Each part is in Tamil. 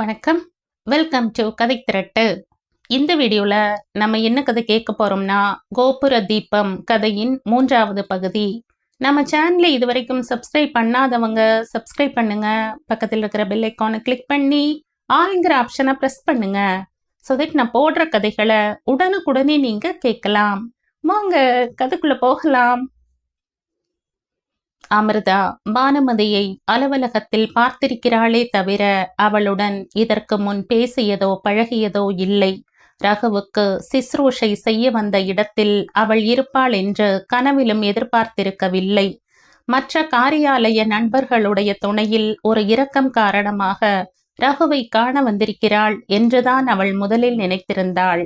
வணக்கம். வெல்கம் டு கதை திரட்டு. இந்த வீடியோவில் நம்ம என்ன கதை கேட்க போகிறோம்னா கோபுர தீபம் கதையின் மூன்றாவது பகுதி. நம்ம சேனலை இது வரைக்கும் சப்ஸ்கிரைப் பண்ணாதவங்க சப்ஸ்கிரைப் பண்ணுங்க. பக்கத்தில் இருக்கிற பெல் ஐக்கானை கிளிக் பண்ணி ஆளுங்கிற ஆப்ஷனை ப்ரெஸ் பண்ணுங்க. ஸோ தட் நான் போடுற கதைகளை உடனுக்குடனே நீங்கள் கேட்கலாம். வாங்க கதைக்குள்ளே போகலாம். அமிர்தா பானுமதியை அலுவலகத்தில் பார்த்திருக்கிறாளே தவிர அவளுடன் இதற்கு முன் பேசியதோ பழகியதோ இல்லை. ரகுவுக்கு சிஸ்ரூஷை செய்ய வந்த இடத்தில் அவள் இருப்பாள் என்று கனவிலும் எதிர்பார்த்திருக்கவில்லை. மற்ற காரியாலய நண்பர்களுடைய துணையில் ஒரு இரக்கம் காரணமாக ரகுவை காண வந்திருக்கிறாள் என்றுதான் அவள் முதலில் நினைத்திருந்தாள்.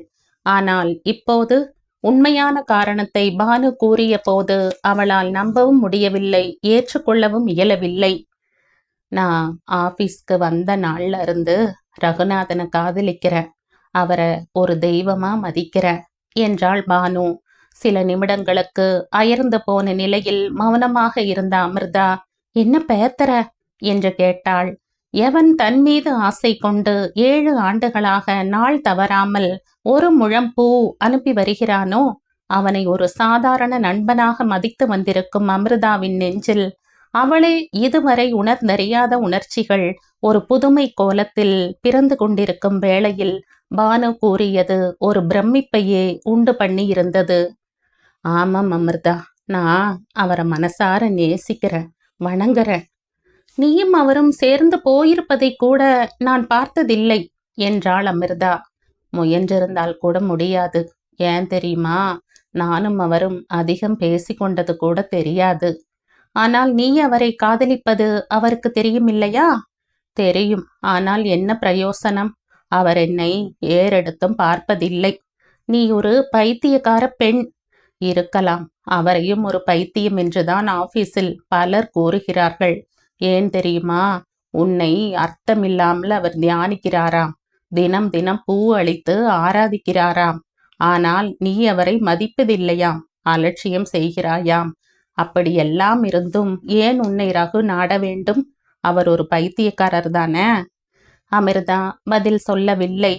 ஆனால் இப்போது உண்மையான காரணத்தை பானு கூறிய போது அவளால் நம்பவும் முடியவில்லை ஏற்றுக்கொள்ளவும் இயலவில்லை. நான் ஆபீஸ்க்கு வந்த நாள்ல இருந்து ரகுநாதனை காதலிக்கிறேன் அவரை ஒரு தெய்வமா மதிக்கிறேன் என்றாள் பானு. சில நிமிடங்களுக்கு அயர்ந்து போன நிலையில் மௌனமாக இருந்த அமிர்தா என்ன பேத்தற? என்று கேட்டாள். எவன் தன் மீது ஆசை கொண்டு ஏழு ஆண்டுகளாக நாள் தவறாமல் ஒரு முழம் பூ அனுப்பி வருகிறானோ அவனை ஒரு சாதாரண நண்பனாக மதித்து வந்திருக்கும் அமிர்தாவின் நெஞ்சில் அவளே இதுவரை உணர்ந்தறியாத உணர்ச்சிகள் ஒரு புதுமை கோலத்தில் பிறந்து கொண்டிருக்கும் வேளையில் பானு கூறியது ஒரு பிரமிப்பையே உண்டு பண்ணி இருந்தது ஆமாம் அமிர்தா நான் அவரை மனசார நேசிக்கிறேன் வணங்குறேன். நீயும் அவரும் சேர்ந்து போயிருப்பதை கூட நான் பார்த்ததில்லை என்றாள் அமிர்தா. முயன்றிருந்தால் கூட முடியாது. ஏன் தெரியுமா? நானும் அவரும் அதிகம் பேசிக்கொண்டது கூட தெரியாது. ஆனால் நீ அவரை காதலிப்பது அவருக்கு தெரியும் இல்லையா தெரியும். ஆனால் என்ன பிரயோசனம்? அவர் என்னை ஏறெடுத்தும் பார்ப்பதில்லை. நீ ஒரு பைத்தியக்கார பெண். இருக்கலாம். அவரையும் ஒரு பைத்தியம் என்றுதான் ஆபீஸில் பலர் கூறுகிறார்கள். ஏன் தெரியுமா? உன்னை அர்த்தமில்லாமல் அவர் தியானிக்கிறாராம். தினம் தினம் பூ அளித்து ஆராதிக்கிறாராம். ஆனால் நீ அவரை மதிப்பதில்லையாம். அலட்சியம் செய்கிறாயாம். அப்படியெல்லாம் இருந்தும் ஏன் உன்னை ரகு நாட வேண்டும்? அவர் ஒரு பைத்தியக்காரர் தானே? அமிர்தா பதில் சொல்லவில்லை.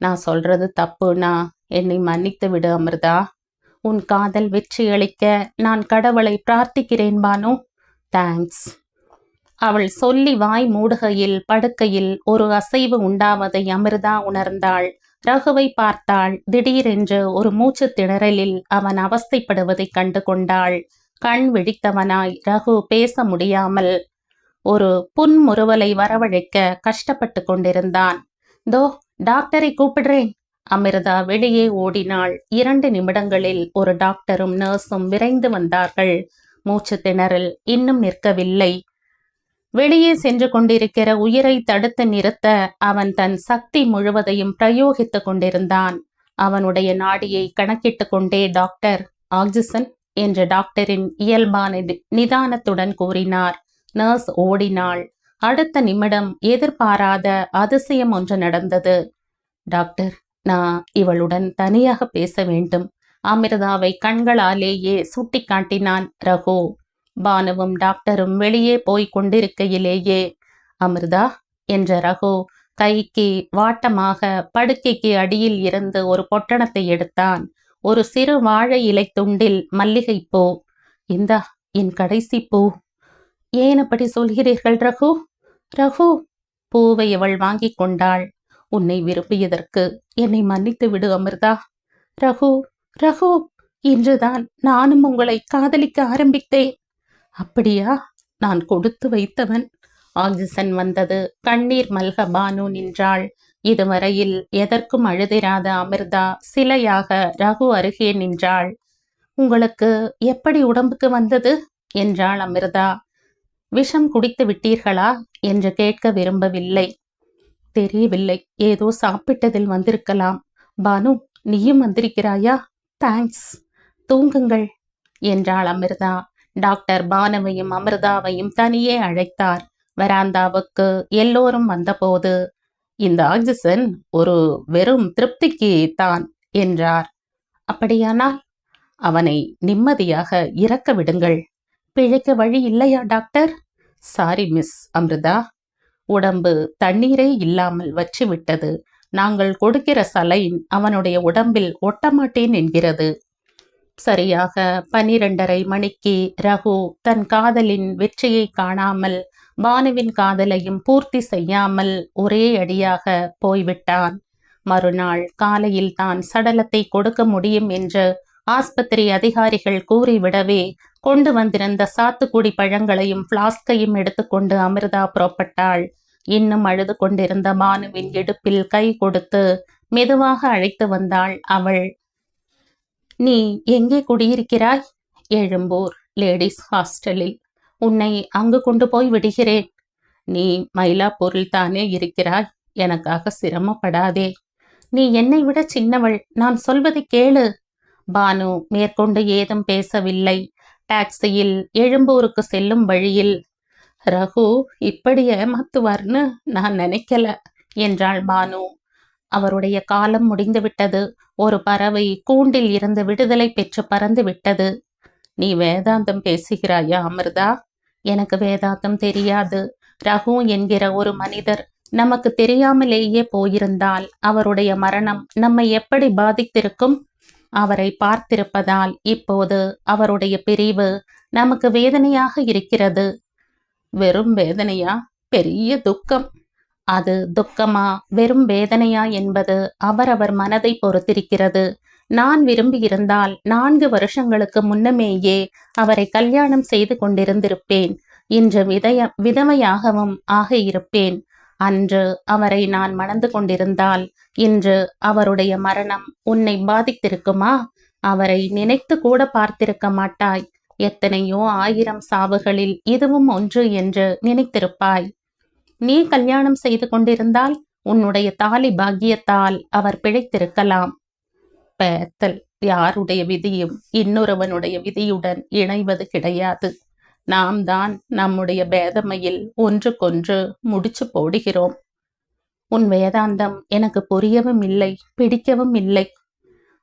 நான் சொல்றது தப்புனா என்னை மன்னித்து விடு அமிர்தா. உன் காதல் வெற்றியளிக்க நான் கடவுளை பிரார்த்திக்கிறேன் பானு. தேங்க்ஸ் அவள் சொல்லி வாய் மூடுகையில் படுக்கையில் ஒரு அசைவு உண்டாவதை அமிர்தா உணர்ந்தாள். ரகுவை பார்த்தாள். திடீரென்று ஒரு மூச்சு திணறலில் அவன் அவஸ்தைப்படுவதைக் கண்டு கொண்டாள். கண் விழித்தவனாய் ரகு பேச முடியாமல் ஒரு புன்முறுவலை வரவழைக்க கஷ்டப்பட்டு கொண்டிருந்தான். தோ டாக்டரை கூப்பிடுறேன். அமிர்தா வெளியே ஓடினாள். இரண்டு நிமிடங்களில் ஒரு டாக்டரும் நர்ஸும் விரைந்து வந்தார்கள். மூச்சு திணறல் இன்னும் நிற்கவில்லை. வெளியே சென்று கொண்டிருக்கிற உயிரை தடுத்து நிறுத்த அவன் தன் சக்தி முழுவதையும் பிரயோகித்துக் கொண்டிருந்தான். அவனுடைய நாடியை கணக்கிட்டு கொண்டே டாக்டர் ஆக்சிசன் என்ற டாக்டரின் இயல்பான நிதானத்துடன் கூறினார். நர்ஸ் ஓடினாள். அடுத்த நிமிடம் எதிர்பாராத அதிசயம் ஒன்று நடந்தது. டாக்டர் நான் இவளுடன் தனியாக பேச வேண்டும். அமிர்தாவை கண்களாலேயே சுட்டிக்காட்டினான் ரகு. பானுவும் டாக்டரும் வெளியே போய் கொண்டிருக்கையிலேயே அமிர்தா என்ற ரகு கைக்கு வாட்டமாக படுக்கைக்கு அடியில் இருந்து ஒரு பொட்டணத்தை எடுத்தான். ஒரு சிறு வாழை இலை துண்டில் மல்லிகை பூ. இந்தா என் கடைசி பூ. ஏன் அப்படி சொல்கிறீர்கள் ரகு? ரகு பூவை அவள் வாங்கி கொண்டாள். உன்னை விரும்பியதற்கு என்னை மன்னித்து விடு அமிர்தா. ரகு ரகு இன்றுதான் நானும் உங்களை காதலிக்க ஆரம்பித்தேன். அப்படியா? நான் கொடுத்து வைத்தவன். ஆக்சிஜன் வந்தது. கண்ணீர் மல்க பானு நின்றாள். இதுவரையில் எதற்கும் அழுதிராத அமிர்தா சிலையாக ரகு அருகே நின்றாள். உங்களுக்கு எப்படி உடம்புக்கு வந்தது? என்றாள் அமிர்தா. விஷம் குடித்து விட்டீர்களா? என்று கேட்க விரும்பவில்லை. தெரியவில்லை. ஏதோ சாப்பிட்டதில் வந்திருக்கலாம். பானு நீயும் வந்திருக்கிறாயா? தேங்க்ஸ் தூங்குங்கள். என்றாள் அமிர்தா. டாக்டர் பானுவையும் அமிர்தாவையும் தனியே அழைத்தார். வராந்தாவுக்கு எல்லோரும் வந்தபோது இந்த ஆக்சிஜன் ஒரு வெறும் திருப்திக்கு தான் என்றார். அப்படியானால் அவனை நிம்மதியாக இறக்க விடுங்கள். பிழைக்க வழி இல்லையா டாக்டர்? Sorry miss Amrita. உடம்பு தண்ணீரே இல்லாமல் வச்சு விட்டது நாங்கள் கொடுக்கிற சலைன் அவனுடைய உடம்பில் ஒட்டமாட்டேன் என்கிறது. சரியாக பனிரெண்டரை மணிக்கு ரகு தன் காதலின் வெற்றியை காணாமல் பானுவின் காதலையும் பூர்த்தி செய்யாமல் ஒரே அடியாக போய்விட்டான். மறுநாள் காலையில் தான் சடலத்தை கொடுக்க முடியும் என்று ஆஸ்பத்திரி அதிகாரிகள் கூறிவிடவே கொண்டு வந்திருந்த சாத்துக்குடி பழங்களையும் பிளாஸ்கையும் எடுத்துக்கொண்டு அமிர்தா புறப்பட்டாள். இன்னும் அழுது கொண்டிருந்த பானுவின் இடுப்பில் கை கொடுத்து மெதுவாக அழைத்து வந்தாள் அவள். நீ எங்கே குடியிருக்கிறாய்? எழும்பூர் லேடிஸ் ஹாஸ்டலில். உன்னை அங்கு கொண்டு போய் விடுகிறேன். நீ மயிலாப்பூரில் தானே இருக்கிறாய்? எனக்காக சிரமப்படாதே. நீ என்னை விட சின்னவள். நான் சொல்வதை கேளு. பானு மேற்கொண்டு ஏதும் பேசவில்லை. டாக்ஸியில் எழும்பூருக்கு செல்லும் வழியில். ரகு இப்படி ஏமாத்துவார்னு நான் நினைக்கல என்றாள் பானு. அவருடைய காலம் முடிந்துவிட்டது ஒரு பறவை கூண்டில் இருந்து விடுதலை பெற்று பறந்து விட்டது. நீ வேதாந்தம் பேசுகிறாயா அமிர்தா? எனக்கு வேதாந்தம் தெரியாது. ரகு என்கிற ஒரு மனிதர் நமக்கு தெரியாமலேயே போயிருந்தால் அவருடைய மரணம் நம்மை எப்படி பாதித்திருக்கும்? அவரை பார்த்திருப்பதால் இப்போது அவருடைய பிரிவு நமக்கு வேதனையாக இருக்கிறது. வெறும் வேதனையா? பெரிய துக்கம். அது துக்கமா வெறும் வேதனையா என்பது அவரவர் மனதை பொறுத்திருக்கிறது. நான் விரும்பியிருந்தால் நான்கு வருஷங்களுக்கு முன்னமேயே அவரை கல்யாணம் செய்து கொண்டிருந்திருப்பேன். இன்று விதய விதவையாகவும் ஆக இருப்பேன் அன்று அவரை நான் மணந்து கொண்டிருந்தால் இன்று அவருடைய மரணம் உன்னை பாதித்திருக்குமா? அவரை நினைத்து கூட பார்த்திருக்க மாட்டாய். எத்தனையோ ஆயிரம் சாவுகளில் இதுவும் ஒன்று என்று நினைத்திருப்பாய். நீ கல்யாணம் செய்து கொண்டிருந்தால் உன்னுடைய தாலி பாக்கியத்தால் அவர் பிழைத்திருக்கலாம். பேத்தல் யாருடைய விதியும் இன்னொருவனுடைய விதியுடன் இணைவது கிடையாது. நாம் தான் நம்முடைய பேதமையில் ஒன்றுக்கொன்று முடிச்சு போடுகிறோம். உன் வேதாந்தம் எனக்கு புரியவும் இல்லை பிடிக்கவும் இல்லை.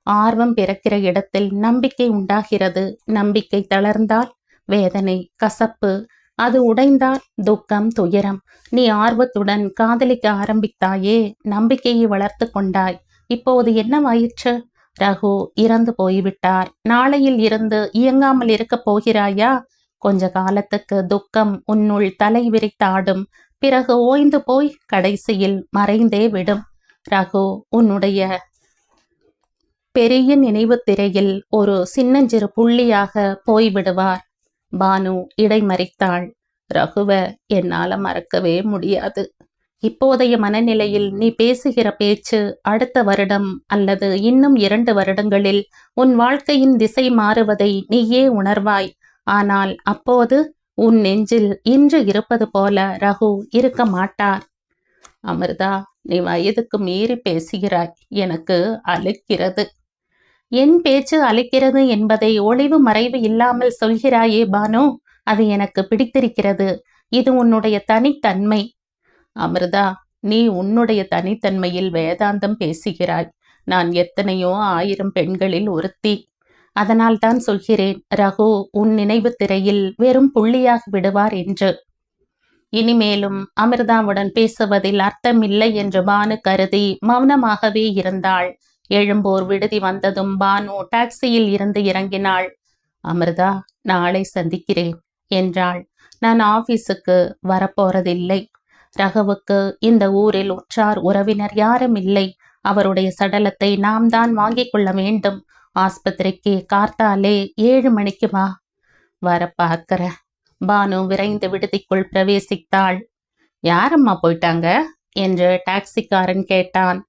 ஆர்வம் பிறக்கிற இடத்தில் நம்பிக்கை உண்டாகிறது. நம்பிக்கை தளர்ந்தால் வேதனை கசப்பு அது உடைந்தால் துக்கம் துயரம். நீ ஆர்வத்துடன் காதலிக்க ஆரம்பித்தாயே நம்பிக்கையை வளர்த்து கொண்டாய். இப்போது என்னவாயிற்று ரகு இறந்து போய்விட்டார் நாளையில் இருந்து இயங்காமல் இருக்கப் போகிறாயா? கொஞ்ச காலத்துக்கு துக்கம் உன்னுள் தலை விரித்தாடும். பிறகு ஓய்ந்து போய் கடைசியில் மறைந்தே விடும். ரகு உன்னுடைய பெரிய நினைவு திரையில் ஒரு சின்னஞ்சிறு புள்ளியாக போய்விடுவார். பானு இடைமறித்தாள். ரகுவ என்னால மறக்கவே முடியாது. இப்போதைய மனநிலையில் நீ பேசுகிற பேச்சு அடுத்த வருடம் அல்லது இன்னும் இரண்டு வருடங்களில் உன் வாழ்க்கையின் திசை மாறுவதை நீயே உணர்வாய். ஆனால் அப்போது உன் நெஞ்சில் இன்று இருப்பது போல ரகு இருக்க மாட்டார். அமிர்தா நீ வயதுக்கு மீறி பேசுகிறாய். எனக்கு அழுக்கிறது. என் பேச்சு அழைக்கிறது என்பதை ஒளிவு மறைவு இல்லாமல் சொல்கிறாயே பானு அது எனக்கு பிடித்திருக்கிறது. இது உன்னுடைய தனித்தன்மை. அமிர்தா நீ உன்னுடைய தனித்தன்மையில் வேதாந்தம் பேசுகிறாய். நான் எத்தனையோ ஆயிரம் பெண்களில் ஒருத்தி. அதனால் தான் சொல்கிறேன் ரகு உன் நினைவு திரையில் வெறும் புள்ளியாக விடுவார் என்று. இனிமேலும் அமிர்தாவுடன் பேசுவதில் அர்த்தமில்லை என்று பானு கருதி மௌனமாகவே இருந்தாள். எழும்போர் விடுதி வந்ததும் பானு டாக்ஸியில் இருந்து இறங்கினாள். அமிர்தா நாளை சந்திக்கிறேன் என்றாள். நான் ஆபீஸுக்கு வரப்போறதில்லை. ரகுவுக்கு இந்த ஊரில் உற்றார் உறவினர் யாரும் இல்லை. அவருடைய சடலத்தை நாம் தான் வாங்கிக் கொள்ள வேண்டும். ஆஸ்பத்திரிக்கு கார்த்தாலே ஏழு மணிக்கு வா. வர பார்க்கிற. பானு விரைந்து விடுதிக்குள் பிரவேசித்தாள். யாரம்மா போயிட்டாங்க? என்று டாக்ஸிக்காரன் கேட்டான்.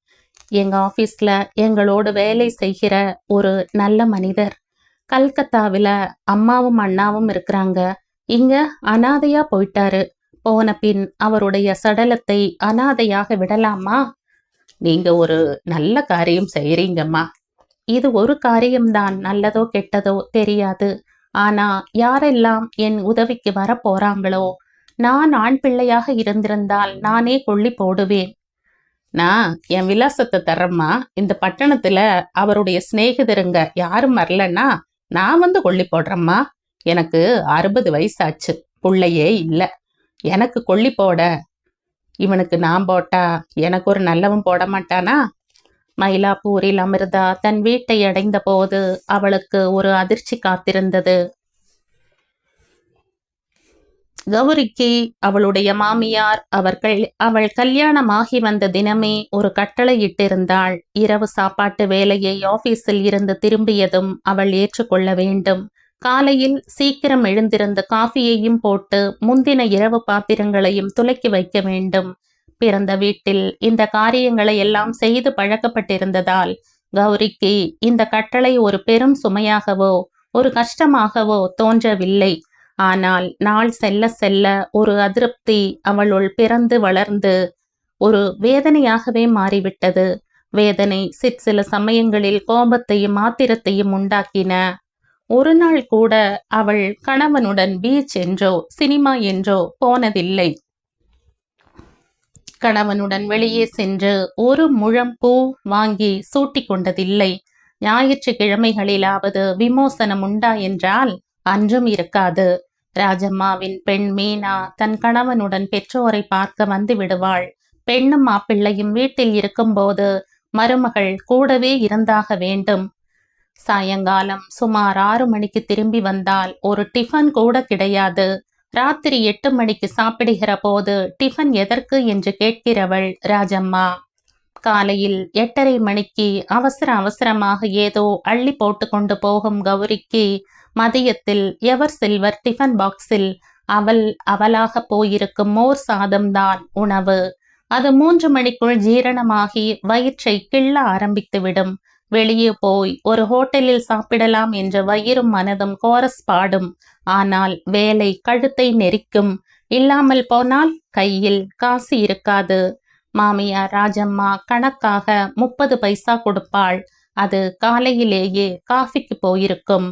எங்க ஆபீஸ்ல எங்களோடு வேலை செய்கிற ஒரு நல்ல மனிதர். கல்கத்தாவில அம்மாவும் அண்ணாவும் இருக்கிறாங்க. இங்க அனாதையா போயிட்டாரு. போன பின் அவருடைய சடலத்தை அனாதையாக விடலாமா? நீங்க ஒரு நல்ல காரியம் செய்யறீங்கம்மா இது ஒரு காரியம்தான் நல்லதோ கெட்டதோ தெரியாது. ஆனா யாரெல்லாம் என் உதவிக்கு வர போறாங்களோ நான் ஆண் பிள்ளையாக இருந்திருந்தால் நானே கொள்ளி போடுவேன். நான் என் விலாசத்தை தர்றேம்மா. இந்த பட்டணத்துல அவருடைய சிநேகிதருங்க யாரும் வரலன்னா நான் வந்து கொள்ளி போடுறேம்மா. எனக்கு அறுபது வயசாச்சு. பிள்ளையே இல்லை. எனக்கு கொள்ளி போட. இவனுக்கு நான் போட்டா எனக்கு ஒரு நல்லவன் போட மாட்டானா? மயிலாப்பூரில் அமிர்தா தன் வீட்டை அடைந்த போது அவளுக்கு ஒரு அதிர்ச்சி காத்திருந்தது. கௌரிக்கு அவளுடைய மாமியார் அவர்கள் அவள் கல்யாணமாகி வந்த தினமே ஒரு கட்டளை இட்டிருந்தாள். இரவு சாப்பாட்டு வேலையை ஆபீஸில் இருந்து திரும்பியதும் அவள் ஏற்றுக்கொள்ள வேண்டும். காலையில் சீக்கிரம் எழுந்திருந்த காஃபியையும் போட்டு முந்தின இரவு பாத்திரங்களையும் துலக்கி வைக்க வேண்டும். பிறந்த வீட்டில் இந்த காரியங்களை எல்லாம் செய்து பழக்கப்பட்டிருந்ததால் கௌரிக்கு இந்த கட்டளை ஒரு பெரும் சுமையாகவோ ஒரு கஷ்டமாகவோ தோன்றவில்லை. ஆனால் நாள் செல்ல செல்ல ஒரு அதிருப்தி அவளுள் பிறந்து வளர்ந்து ஒரு வேதனையாகவே மாறிவிட்டது. வேதனை சிற்சில சில சமயங்களில் கோபத்தையும் ஆத்திரத்தையும் உண்டாக்கின. ஒரு நாள் கூட அவள் கணவனுடன் பீச் என்றோ சினிமா என்றோ போனதில்லை. கணவனுடன் வெளியே சென்று ஒரு முழம் பூ வாங்கி சூட்டிக் கொண்டதில்லை. ஞாயிற்றுக்கிழமைகளிலாவது விமோசனம் உண்டா என்றால் அன்றும் இருக்காது. ராஜம்மாவின் பெண் மீனா தன் கணவனுடன் பெற்றோரை பார்க்க வந்து விடுவாள். பெண்ணும் மாப்பிள்ளையும் வீட்டில் இருக்கும்போது மருமகள் கூடவே இருந்தாக வேண்டும். சாயங்காலம் சுமார் ஆறு மணிக்கு திரும்பி வந்தால் ஒரு டிஃபன் கூட கிடையாது. ராத்திரி எட்டு மணிக்கு சாப்பிடுகிற போது டிஃபன் எதற்கு என்று கேட்கிறவள் ராஜம்மா. காலையில் எட்டரை மணிக்கு அவசர அவசரமாக ஏதோ அள்ளி போட்டு கொண்டு போகும் கௌரிக்கு மதியத்தில் எவர் சில்வர் டிஃபன் பாக்ஸில் அவள் அவளாக போயிருக்கும் மோர் சாதம்தான் உணவு. அது மூன்று மணிக்குள் ஜீரணமாகி வயிற்றை கிள்ள ஆரம்பித்துவிடும். வெளியே போய் ஒரு ஹோட்டலில் சாப்பிடலாம் என்ற வயிறும் மனதும் கோரஸ் பாடும். ஆனால் வேலை கழுத்தை நெரிக்கும். இல்லாமல் போனால் கையில் காசு இருக்காது. மாமியார் ராஜம்மா கணக்காக முப்பது பைசா கொடுப்பாள். அது காலையிலேயே காஃபிக்கு போயிருக்கும்.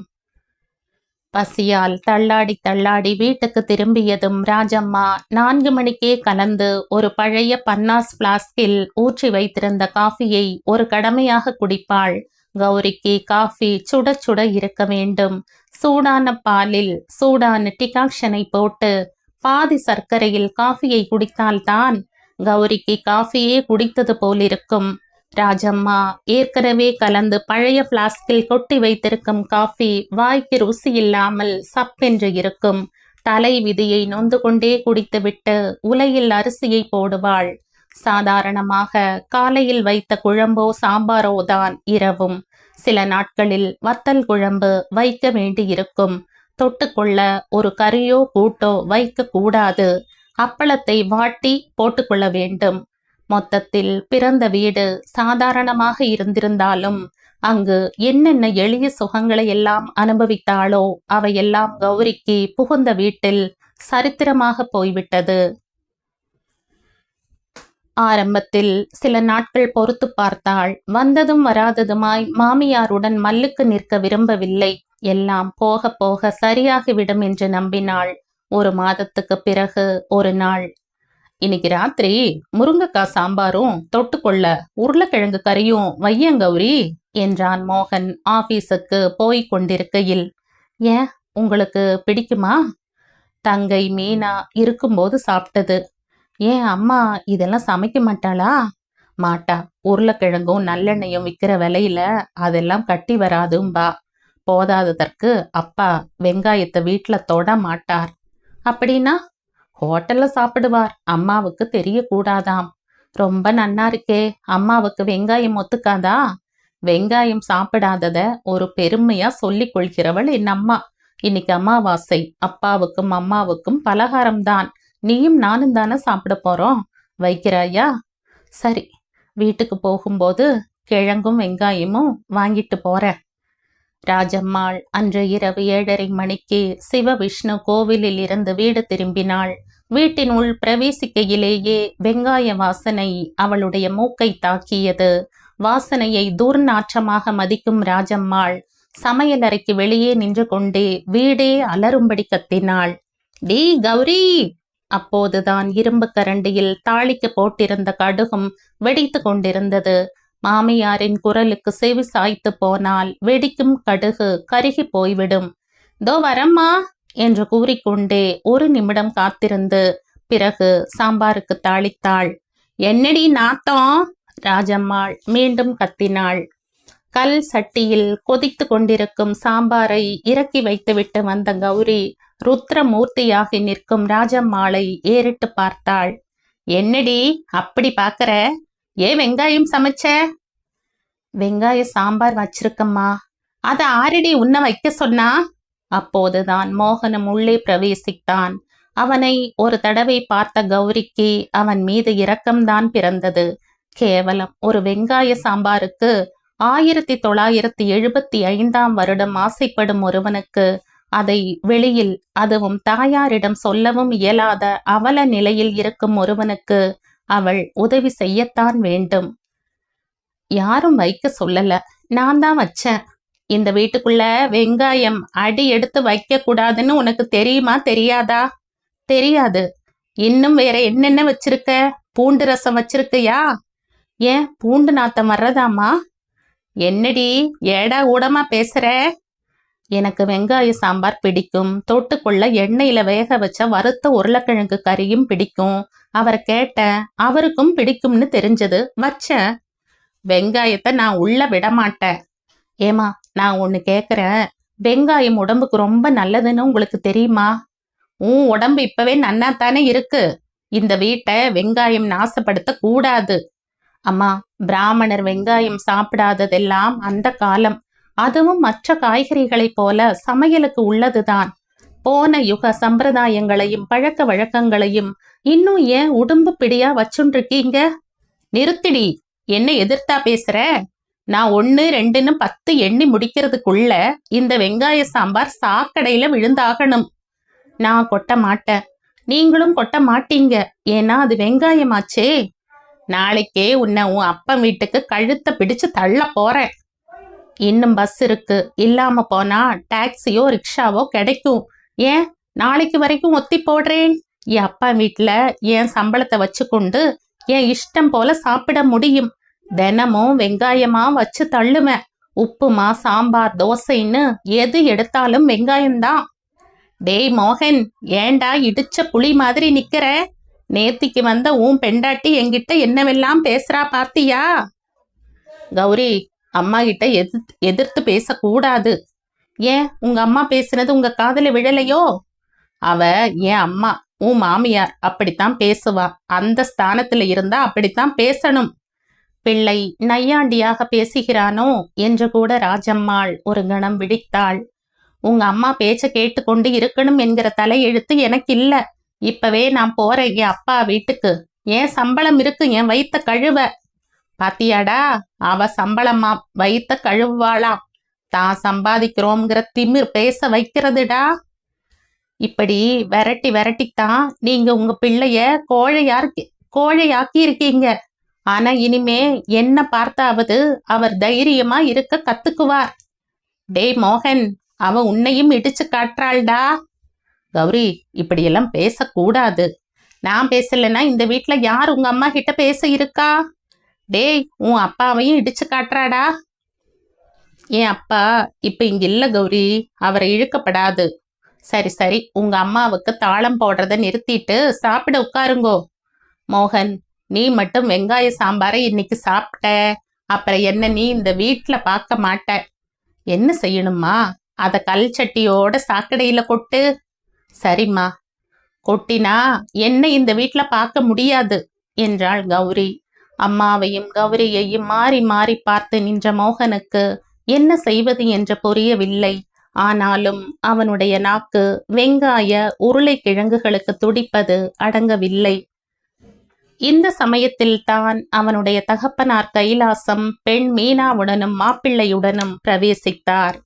பசியால் தள்ளாடி தள்ளாடி வீட்டுக்கு திரும்பியதும் ராஜம்மா நான்கு மணிக்கே கலந்து ஒரு பழைய பன்னாஸ் பிளாஸ்கில் ஊற்றி வைத்திருந்த காஃபியை ஒரு கடமையாக குடிப்பாள். கௌரிக்கு காஃபி சுட சுட இருக்க வேண்டும். சூடான பாலில் சூடான டிகாக்ஷனை போட்டு பாதி சர்க்கரையில் காஃபியை குடித்தால்தான் கௌரிக்கு காஃபியே குடித்தது போலிருக்கும். ராஜம்மா ஏற்கனவே கலந்து பழைய பிளாஸ்கில் கொட்டி வைத்திருக்கும் காஃபி வாய்க்கு ருசி இல்லாமல் சப்பென்று இருக்கும். தலை விதியை நொந்து கொண்டே குடித்துவிட்டு உலையில் அரிசியை போடுவாள். சாதாரணமாக காலையில் வைத்த குழம்போ சாம்பாரோ தான் இரவும். சில நாட்களில் வத்தல் குழம்பு வைக்க வேண்டியிருக்கும். தொட்டுக்கொள்ள ஒரு கறியோ கூட்டோ வைக்க கூடாது அப்பளத்தை வாட்டி போட்டுக்கொள்ள வேண்டும். மொத்தத்தில் பிறந்த வீடு சாதாரணமாக இருந்திருந்தாலும் அங்கு என்னென்ன எளிய சுகங்களை எல்லாம் அனுபவித்தாளோ அவையெல்லாம் கௌரிக்கு புகுந்த வீட்டில் சரித்திரமாக போய்விட்டது. ஆரம்பத்தில் சில நாட்கள் பொறுத்து பார்த்தாள். வந்ததும் வராததுமாய் மாமியாருடன் மல்லுக்கு நிற்க விரும்பவில்லை. எல்லாம் போக போக சரியாகிவிடும் என்று நம்பினாள். ஒரு மாதத்துக்கு பிறகு ஒரு நாள் இன்னைக்கு ராத்திரி முருங்கக்காய் சாம்பாரும் தொட்டுக்கொள்ள உருளைக்கிழங்கு கறியும் வையங்கௌரி என்றான் மோகன் ஆபீஸுக்கு போய் கொண்டிருக்கையில். ஏன் உங்களுக்கு பிடிக்குமா? தங்கை மீனா இருக்கும்போது சாப்பிட்டது. ஏன் அம்மா இதெல்லாம் சமைக்க மாட்டாளா? மாட்டா. உருளைக்கிழங்கும் நல்லெண்ணெயும் விற்கிற விலையில அதெல்லாம் கட்டி வராதும்பா. போதாததற்கு அப்பா வெங்காயத்தை வீட்டில் தொட மாட்டார். அப்படின்னா? ஹோட்டல்ல சாப்பிடுவார். அம்மாவுக்கு தெரியக்கூடாதாம். ரொம்ப நன்னா இருக்கே. அம்மாவுக்கு வெங்காயம் ஒத்துக்காதா? வெங்காயம் சாப்பிடாதத ஒரு பெருமையா சொல்லிக் கொள்கிறவள் என் அம்மா. இன்னைக்கு அமாவாசை. அப்பாவுக்கும் அம்மாவுக்கும் பலகாரம் தான் நீயும் நானும் தானே சாப்பிட போறோம். வைக்கிறாயா? சரி. வீட்டுக்கு போகும்போது கிழங்கும் வெங்காயமும் வாங்கிட்டு போறேன். ராஜம்மாள் அன்று இரவு ஏழரை மணிக்கு சிவ விஷ்ணு கோவிலில் இருந்து வீடு திரும்பினாள். வீட்டினுள் பிரவேசிக்கையிலேயே வெங்காய வாசனை அவளுடைய மூக்கை தாக்கியது. வாசனையை துர்நாற்றமாக மதிக்கும் ராஜம்மாள் சமையலறைக்கு வெளியே நின்று கொண்டே வீடே அலரும்படி கத்தினாள். டி கௌரி! அப்போதுதான் இரும்பு கரண்டியில் தாளிக்கு போட்டிருந்த கடுகும் வெடித்து கொண்டிருந்தது. மாமியாரின் குரலுக்கு செவி சாய்த்து போனால் வெடிக்கும் கடுகு கருகி போய்விடும். தோ வரம்மா! என்று கூறிக்கொண்டே ஒரு நிமிடம் காத்திருந்து பிறகு சாம்பாருக்கு தாளித்தாள். என்னடி நாத்தம்? ராஜம்மாள் மீண்டும் கத்தினாள். கல் சட்டியில் கொதித்து கொண்டிருக்கும் சாம்பாரை இறக்கி வைத்துவிட்டு வந்த கௌரி ருத்ரமூர்த்தியாகி நிற்கும் ராஜம்மாளை ஏறிட்டு பார்த்தாள். என்னடி அப்படி பாக்கற ஏன் வெங்காயம் சமைச்ச? வெங்காய சாம்பார் வச்சிருக்கம்மா. அத ஆரடி உன்ன வைக்க சொன்னா? அப்போதுதான் மோகனம் உள்ளே பிரவேசித்தான். அவனை ஒரு தடவை பார்த்த கௌரிக்கு அவன் மீது இரக்கம்தான் பிறந்தது. கேவலம் ஒரு வெங்காய சாம்பாருக்கு ஆயிரத்தி தொள்ளாயிரத்தி எழுபத்தி ஐந்தாம் வருடம் ஆசைப்படும் ஒருவனுக்கு அதை வெளியில் அதுவும் தாயாரிடம் சொல்லவும் இயலாத அவல நிலையில் இருக்கும் ஒருவனுக்கு அவள் உதவி செய்யத்தான் வேண்டும். யாரும் வைக்க சொல்லல. நான் தான் வச்சேன். இந்த வீட்டுக்குள்ள வெங்காயம் அடி எடுத்து வைக்க கூடாதுன்னு உனக்கு தெரியுமா? தெரியாதா? தெரியாது. இன்னும் வேற என்னென்ன வச்சிருக்க? பூண்டு ரசம் வச்சிருக்கியா? ஏன் பூண்டு நாத்தம் வர்றதாமா என்னடி ஏடா ஊடமா பேசுற? எனக்கு வெங்காய சாம்பார் பிடிக்கும். தொட்டுக்குள்ள எண்ணெயில வேக வச்ச வறுத்த உருளைக்கிழங்கு கறியும் பிடிக்கும். அவர் கேட்டேன். அவருக்கும் பிடிக்கும்னு தெரிஞ்சது. வச்சேன். வெங்காயத்தை நான் உள்ள விட மாட்டேன் ஏமா நான் ஒன்று கேட்குறேன் வெங்காயம் உடம்புக்கு ரொம்ப நல்லதுன்னு உங்களுக்கு தெரியுமா? உன் உடம்பு இப்பவே நன்னா தானே இருக்கு. இந்த வீட்டை வெங்காயம் நாசப்படுத்த கூடாது. அம்மா பிராமணர் வெங்காயம் சாப்பிடாததெல்லாம் அந்த காலம். அதுவும் மற்ற காய்கறிகளைப் போல சமையலுக்கு உள்ளதுதான். போன யுக சம்பிரதாயங்களையும் பழக்க வழக்கங்களையும் இன்னும் ஏன் உடம்பு பிடியா வச்சுருக்கீங்க நிறுத்திடி என்ன எதிர்த்தா பேசுற? நான் ஒன்று ரெண்டுன்னு பத்து எண்ணி முடிக்கிறதுக்குள்ள இந்த வெங்காய சாம்பார் சாக்கடையில் விழுந்தாகணும். நான் கொட்ட மாட்டேன். நீங்களும் கொட்ட மாட்டீங்க. ஏன்னா அது வெங்காயமாச்சே. நாளைக்கே உன்னை உன் அப்பன் வீட்டுக்கு கழுத்தை பிடிச்சு தள்ள போறேன். இன்னும் பஸ் இருக்கு. இல்லாம போனா டாக்ஸியோ ரிக்ஷாவோ கிடைக்கும். ஏன்? நாளைக்கு வரைக்கும் ஒத்தி போடுறேன். என் அப்பா வீட்டில் என் சம்பளத்தை வச்சுக்கொண்டு என் இஷ்டம் போல சாப்பிட முடியும். தினமும் வெங்காயமா வச்சு தள்ளுவேன். உப்புமா சாம்பார் தோசைன்னு எது எடுத்தாலும் வெங்காயம்தான். டேய் மோகன் ஏண்டா இடிச்ச புளி மாதிரி நிக்கிற? நேத்திக்கு வந்த உன் பெண்டாட்டி என்கிட்ட என்னவெல்லாம் பேசுறா பார்த்தியா கௌரி அம்மா கிட்ட எதிர்த்து எதிர்த்து பேசக்கூடாது. ஏன் உங்க அம்மா பேசுனது உங்க காதல விழலையோ? அவ என் அம்மா உன் மாமியார் அப்படித்தான் பேசுவா. அந்த ஸ்தானத்துல இருந்தா அப்படித்தான் பேசணும். பிள்ளை நையாண்டியாக பேசுகிறானோ? என்று கூட ராஜம்மாள் ஒரு கணம் விழித்தாள். உங்க அம்மா பேச்ச கேட்டுக்கொண்டு இருக்கணும் என்கிற தலையெழுத்து எனக்கு இல்ல இப்பவே நான் போறேன் என் அப்பா வீட்டுக்கு. ஏன் சம்பளம் இருக்கு? என் வயித்த கழுவ? பாத்தியாடா அவ சம்பளமா வயித்த கழுவாளாம் தான் சம்பாதிக்கிறோம்ங்கிற திமிர் பேச வைக்கிறதுடா. இப்படி விரட்டி விரட்டித்தான் நீங்க உங்க பிள்ளைய கோழையாக்கி கோழையாக்கி இருக்கீங்க ஆனா இனிமே என்ன பார்த்தாவது அவர் தைரியமா இருக்க கத்துக்குவார். டேய் மோகன் அவ உன்னையும் இடிச்சு காட்டுறாள்டா. கௌரி இப்படியெல்லாம் பேசக்கூடாது. நான் பேசலைன்னா இந்த வீட்டில் யார் உங்க அம்மா கிட்ட பேச இருக்கா? டேய் உன் அப்பாவையும் இடிச்சு காட்டுறாடா. என் அப்பா இப்போ இங்கே இல்லை கௌரி அவரை இழுக்கப்படாது. சரி சரி உங்க அம்மாவுக்கு தாளம் போடுறத நிறுத்திட்டு சாப்பிட உட்காருங்கோ. மோகன் நீ மட்டும் வெங்காய சாம்பாரை இன்னைக்கு சாப்பிட்ட. அப்புறம் என்ன நீ இந்த வீட்ல பார்க்க மாட்ட. என்ன செய்யணுமா அதை கல் சட்டியோட சாக்கடையில கொட்டு. சரிம்மா. கொட்டினா என்ன இந்த வீட்டில் பார்க்க முடியாது என்றாள் கௌரி. அம்மாவையும் கௌரியையும் மாறி மாறி பார்த்து நின்ற மோகனுக்கு என்ன செய்வது என்று புரியவில்லை. ஆனாலும் அவனுடைய நாக்கு வெங்காய உருளைக்கிழங்குகளுக்கு துடிப்பது அடங்கவில்லை. இந்த சமயத்தில் தான் அவனுடைய தகப்பனார் கைலாசம் பெண் மீனாவுடனும் மாப்பிள்ளையுடனும் பிரவேசித்தார்.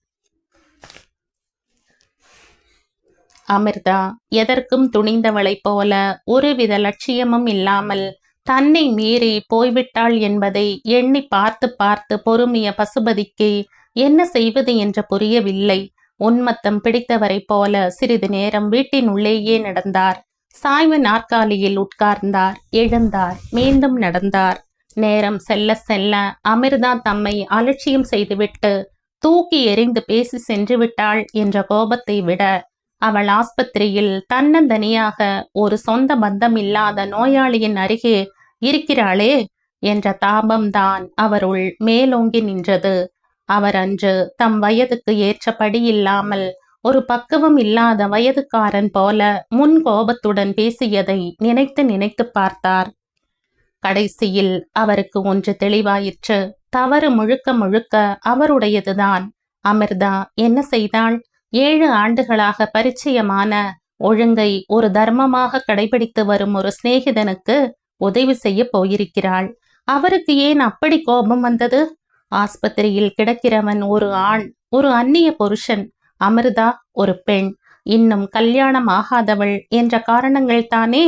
அமிர்தா எதற்கும் துணிந்தவளைப் போல ஒருவித லட்சியமும் இல்லாமல் தன்னை மீறி போய்விட்டாள் என்பதை எண்ணி பார்த்து பார்த்து பொறுமிய பசுபதிக்கு என்ன செய்வது என்று புரியவில்லை. உன்மத்தம் பிடித்தவரைப் போல சிறிது நேரம் வீட்டின் உள்ளேயே நடந்தார். சாய்வு நாற்காலியில் உட்கார்ந்தார் எழுந்தார் மீண்டும் நடந்தார். நேரம் செல்ல செல்ல அமிர்தா தம்மை அலட்சியம் செய்துவிட்டு தூக்கி எறிந்து பேசி சென்று விட்டாள் என்ற கோபத்தை விட அவள் ஆஸ்பத்திரியில் தன்னந்தனியாக ஒரு சொந்த பந்தம் இல்லாத நோயாளியின் அருகே இருக்கிறாளே என்ற தாபம்தான் அவருள் மேலோங்கி நின்றது. அவர் அன்று தம் வயதுக்கு ஏற்றபடி இல்லாமல் ஒரு பக்குவம் இல்லாத வயதுக்காரன் போல முன் கோபத்துடன் பேசியதை நினைத்து நினைத்து பார்த்தார். கடைசியில் அவருக்கு ஒன்று தெளிவாயிற்று. தவறு முழுக்க முழுக்க அவருடையதுதான். அமிர்தா என்ன செய்தாள்? ஏழு ஆண்டுகளாக பரிச்சயமான ஒழுங்கை ஒரு தர்மமாக கடைபிடித்து வரும் ஒரு சிநேகிதனுக்கு உதவி செய்ய போயிருக்கிறாள். அவருக்கு ஏன் அப்படி கோபம் வந்தது? ஆஸ்பத்திரியில் கிடக்கிறவன் ஒரு ஆண் ஒரு அந்நிய புருஷன். அமிர்தா ஒரு பெண். இன்னும் கல்யாணம் ஆகாதவள் என்ற காரணங்கள் தானே?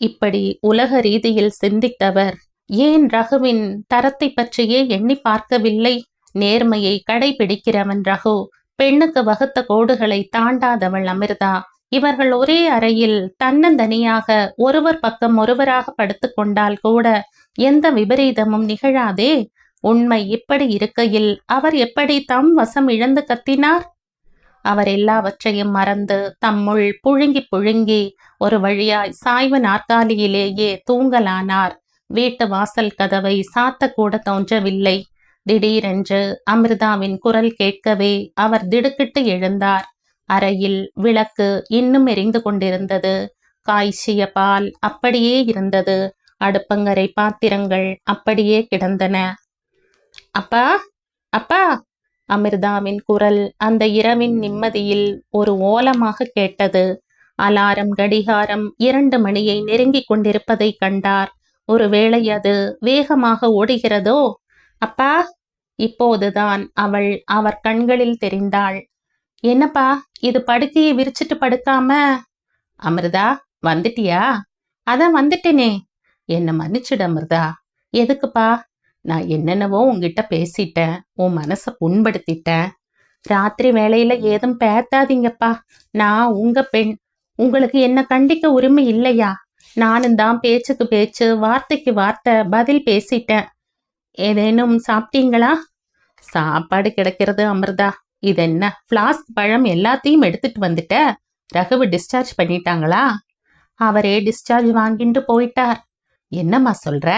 இப்படி உலக ரீதியில் சிந்தித்தவர் ஏன் ரகுவின் தரத்தை பற்றியே எண்ணி பார்க்கவில்லை? நேர்மையை கடைபிடிக்கிறவன் ரகு. பெண்ணுக்கு வகுத்த கோடுகளை தாண்டாதவள் அமிர்தா. இவர்கள் ஒரே அறையில் தன்னந்தனியாக ஒருவர் பக்கம் ஒருவராக படுத்துக் கொண்டால் கூட எந்த விபரீதமும் நிகழாதே? உண்மை இப்படி இருக்கையில் அவர் எப்படி தம் வசம் இழந்து கத்தினார்? அவர் எல்லாவற்றையும் மறந்து தம்முள் புழுங்கி புழுங்கி ஒரு வழியாய் சாய்வு நாற்காலியிலேயே தூங்கலானார். வீட்டு வாசல் கதவை சாத்தக்கூட தோன்றவில்லை. திடீரென்று அமிர்தாவின் குரல் கேட்கவே அவர் திடுக்கிட்டு எழுந்தார். அறையில் விளக்கு இன்னும் எரிந்து கொண்டிருந்தது. காய்ச்சிய பால் அப்படியே இருந்தது. அடுப்பங்கரை பாத்திரங்கள் அப்படியே கிடந்தன. அப்பா அப்பா. அமிர்தாவின் குரல் அந்த இரவின் நிம்மதியில் ஒரு ஓலமாக கேட்டது. அலாரம் கடிகாரம் இரண்டு மணியை நெருங்கிக் கொண்டிருப்பதை கண்டார். ஒருவேளை அது வேகமாக ஓடுகிறதோ? அப்பா இப்போதுதான் அவள் அவர் கண்களில் தெரிந்தாள். என்னப்பா இது படுக்கையை விரிச்சிட்டு படுக்காம? அமிர்தா வந்துட்டியா? அதான் வந்துட்டேனே. என்ன மன்னிச்சுடு அமிர்தா. எதுக்குப்பா? நான் என்னென்னவோ உங்ககிட்ட பேசிட்டேன் உன் மனசை புண்படுத்திட்டேன். ராத்திரி வேலையில ஏதும் பேத்தாதீங்கப்பா நான் உங்க பெண். உங்களுக்கு என்ன கண்டிக்க உரிமை இல்லையா? நானும் தான் பேச்சுக்கு பேச்சு வார்த்தைக்கு வார்த்தை பதில் பேசிட்டேன். ஏதேனும் சாப்பிட்டீங்களா? சாப்பாடு கிடைக்கிறது அமிர்தா. இது என்ன ஃப்ளாஸ்க் பழம் எல்லாத்தையும் எடுத்துட்டு வந்துட்ட? ரகுவு டிஸ்சார்ஜ் பண்ணிட்டாங்களா? அவரே டிஸ்சார்ஜ் வாங்கிட்டு போயிட்டார். என்னம்மா சொல்ற?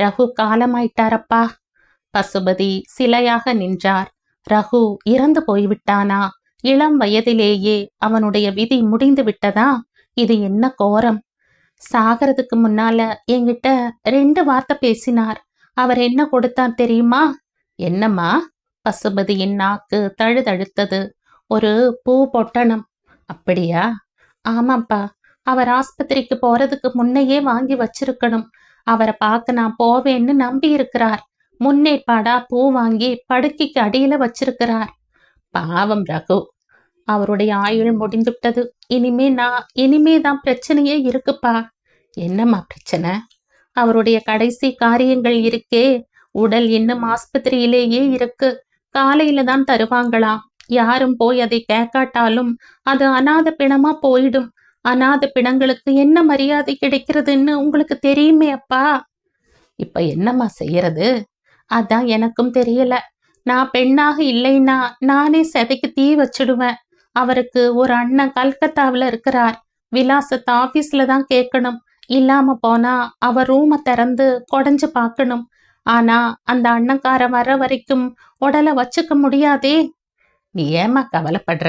ரகு காலமாயிட்டாரப்பா. பசுபதி சிலையாக நின்றார். ரகு இறந்து போய்விட்டானா? இளம் வயதிலேயே அவனுடைய விதி முடிந்து விட்டதா? இது என்ன கோரம்? சாகிறதுக்கு முன்னால என்கிட்ட ரெண்டு வார்த்தை பேசினார். அவர் என்ன கொடுத்தார் தெரியுமா? என்னம்மா? பசுபதியின் நாக்கு தழுதழுத்தது. ஒரு பூ பொட்டணம். அப்படியா? ஆமாப்பா. அவர் ஆஸ்பத்திரிக்கு போறதுக்கு முன்னையே வாங்கி வச்சிருக்கணும். அவரை பார்க்க நான் போவேன்னு நம்பி இருக்கிறார் முன்னேற்பாடா பூ வாங்கி படுக்கைக்கு அடியில வச்சிருக்கிறார். பாவம் ரகு. அவருடைய ஆயுள் முடிந்துவிட்டது. இனிமே நான் இனிமே தான் பிரச்சனையே இருக்குப்பா. என்னம்மா பிரச்சனை? அவருடைய கடைசி காரியங்கள் இருக்கே. உடல் இன்னும் ஆஸ்பத்திரியிலேயே இருக்கு. காலையில தான் தருவாங்களாம். யாரும் போய் அதை கேட்காட்டாலும் அது அநாத பிணமா போயிடும். அநாத பிணங்களுக்கு என்ன மரியாதை கிடைக்கிறதுன்னு உங்களுக்கு தெரியுமே அப்பா? இப்ப என்னம்மா செய்யறது? அதான் எனக்கும் தெரியல. நான் பெண்ணாக இல்லைன்னா நானே செதைக்கு தீ வச்சிடுவேன். அவருக்கு ஒரு அண்ணன் கல்கத்தாவில் இருக்கிறார். விலாசத்து ஆபீஸ்ல தான் கேட்கணும். இல்லாம போனா அவர் ரூமை திறந்து கொடைஞ்சு பார்க்கணும். ஆனா அந்த அண்ணங்கார வர வரைக்கும் உடலை வச்சுக்க முடியாதே. நீ ஏமா கவலைப்படுற?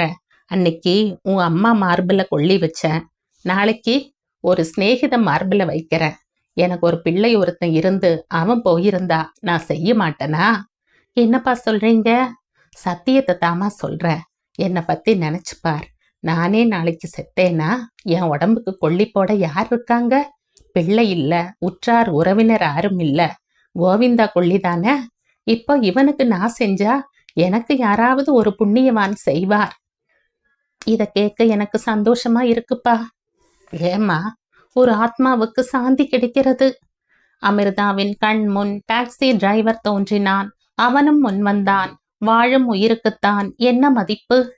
அன்னைக்கு உன் அம்மா மார்பில் கொள்ளி வச்சேன். நாளைக்கு ஒரு சிநேகித மார்பில் வைக்கிறேன். எனக்கு ஒரு பிள்ளை ஒருத்தன் இருந்து அவன் போயிருந்தா நான் செய்ய மாட்டேனா? என்னப்பா சொல்றீங்க? சத்தியத்தை தாமா சொல்றேன். என்னை பத்தி நினைச்சு பார் நானே நாளைக்கு செத்தேனா? என் உடம்புக்கு கொல்லி போட யார் இருக்காங்க? பிள்ளை இல்ல உற்றார் உறவினர் யாரும் இல்ல. கோவிந்தா கொல்லி தானே? இப்போ இவனுக்கு நான் செஞ்சா எனக்கு யாராவது ஒரு புண்ணியவான் செய்வார். இத கேட்க எனக்கு சந்தோஷமா இருக்குப்பா. ஏம்மா ஒரு ஆத்மாவுக்கு சாந்தி கிடைக்கிறது. அமிர்தாவின் கண் முன் டாக்ஸி டிரைவர் தோன்றினான். அவனும் முன் வந்தான். வாழும் உயிருக்குத்தான். என்ன மதிப்பு?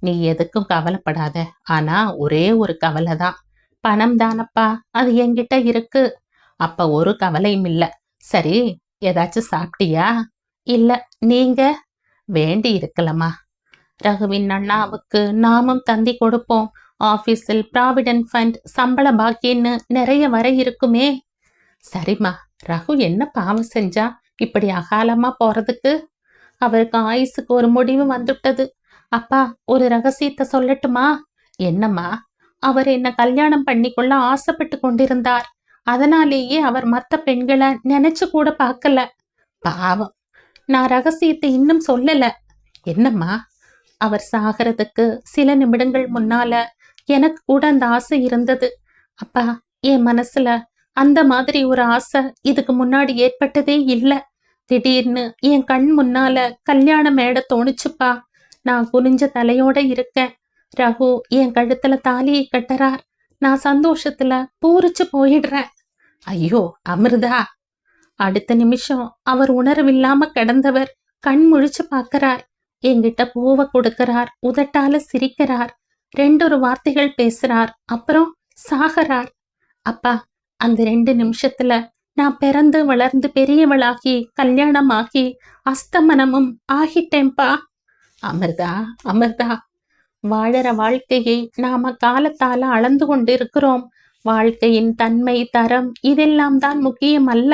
நீ எதுக்கும் கவலைப்படாத. ஆனா ஒரே ஒரு கவலை தான் பணம் தானப்பா. அது என்கிட்ட இருக்கு. அப்ப ஒரு கவலையும் இல்ல. சரி ஏதாச்சும் சாப்பிட்டியா? இல்ல நீங்க? வேண்டி இருக்கலம்மா. ரகுவின் அண்ணாவுக்கு நாமும் தந்தி கொடுப்போம். ஆபீஸில் ப்ராவிடன்ட் ஃபண்ட் சம்பள பாக்கின்னு நிறைய வர இருக்குமே. சரிம்மா ரகு என்ன பாவம் செஞ்சா இப்படி அகாலமா போறதுக்கு? அவருக்கு ஆயுசுக்கு ஒரு முடிவு வந்துட்டது அப்பா ஒரு ரகசியத்தை சொல்லட்டுமா? என்னம்மா அவர் என்ன கல்யாணம் பண்ணிக்கொள்ள ஆசைப்பட்டு கொண்டிருந்தார். அதனாலேயே அவர் மத்த பெண்களை நினைச்சு கூட பார்க்கல. பாவம் நான் ரகசியத்தை இன்னும் சொல்லல. என்னம்மா அவர் சாகிறதுக்கு சில நிமிடங்கள் முன்னால எனக்கு கூட அந்த ஆசை இருந்தது. அப்பா என் மனசுல அந்த மாதிரி ஒரு ஆசை இதுக்கு முன்னாடி ஏற்பட்டதே இல்ல. திடீர்னு என் கண் முன்னால கல்யாண மேடை தோணுச்சுப்பா. நான் குனிஞ்ச தலையோட இருக்கேன். ரகு என் கழுத்துல தாலியை கட்டுறார். நான் சந்தோஷத்துல பூரிச்சு போயிடுறேன். ஐயோ அமிர்தா. அடுத்த நிமிஷம் அவர் உணர்வில்லாம கிடந்தவர் கண் முழிச்சு பார்க்கிறார் என்கிட்ட பூவை கொடுக்கிறார் உதட்டால சிரிக்கிறார் ரெண்டொரு வார்த்தைகள் பேசுறார் அப்புறம் சாகிறார். அப்பா அந்த ரெண்டு நிமிஷத்துல நான் பிறந்து வளர்ந்து பெரியவளாகி கல்யாணமாகி அஸ்தமனமும் ஆகிட்டேன்பா. அமிர்தா அமிர்தா வாழற வாழ்க்கையை நாம காலத்தால அளந்து கொண்டிருக்கிறோம். வாழ்க்கையின் தன்மை தரம் இதெல்லாம் தான் முக்கியம் அல்ல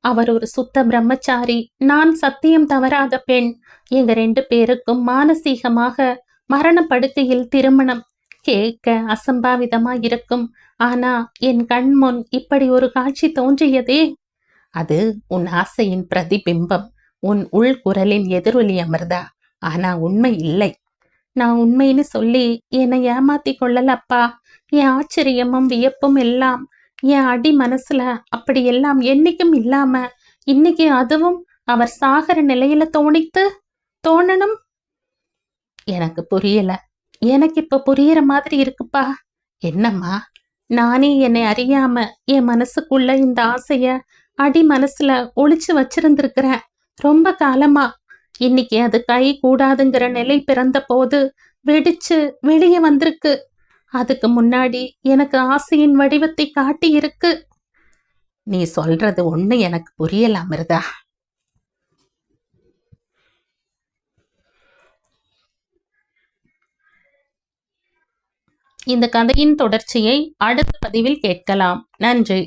அவர் ஒரு சுத்த பிரம்மச்சாரி. நான் சத்தியம் தவறாத பெண். எங்க ரெண்டு பேருக்கும் மானசீகமாக மரணப்படுக்கையில் திருமணம். கேட்க அசம்பாவிதமா இருக்கும். ஆனா என் கண் முன் இப்படி ஒரு காட்சி தோன்றியதே? அது உன் ஆசையின் பிரதிபிம்பம். உன் உள்குரலின் எதிரொலி அமிர்தா. ஆனா உண்மை இல்லை. நான் உண்மைன்னு சொல்லி என்னை ஏமாத்தி கொள்ளலப்பா. என் ஆச்சரியமும் வியப்பும் எல்லாம் என் அடி மனசுல அப்படி எல்லாம் என்னைக்கும் இல்லாம இன்னைக்கு அதுவும் அவர் சாகர நிலையில தோணித்து தோணணும்? எனக்கு புரியல. எனக்கு இப்ப புரியற மாதிரி இருக்குப்பா. என்னம்மா? நானே என்னை அறியாம என் மனசுக்குள்ள இந்த ஆசைய அடி மனசுல ஒளிச்சு வச்சிருந்திருக்கிறேன். ரொம்ப காலமா. இன்னைக்கு அது கை கூடாதுங்கிற நிலை பிறந்த போது வெடிச்சு வெளியே வந்திருக்கு. அதுக்கு முன்னாடி எனக்கு ஆசையின் வடிவத்தை காட்டி இருக்கு நீ சொல்றது ஒண்ணு எனக்கு புரியல அமிர்தா. இந்த கதையின் தொடர்ச்சியை அடுத்த பதிவில் கேட்கலாம். நன்றி.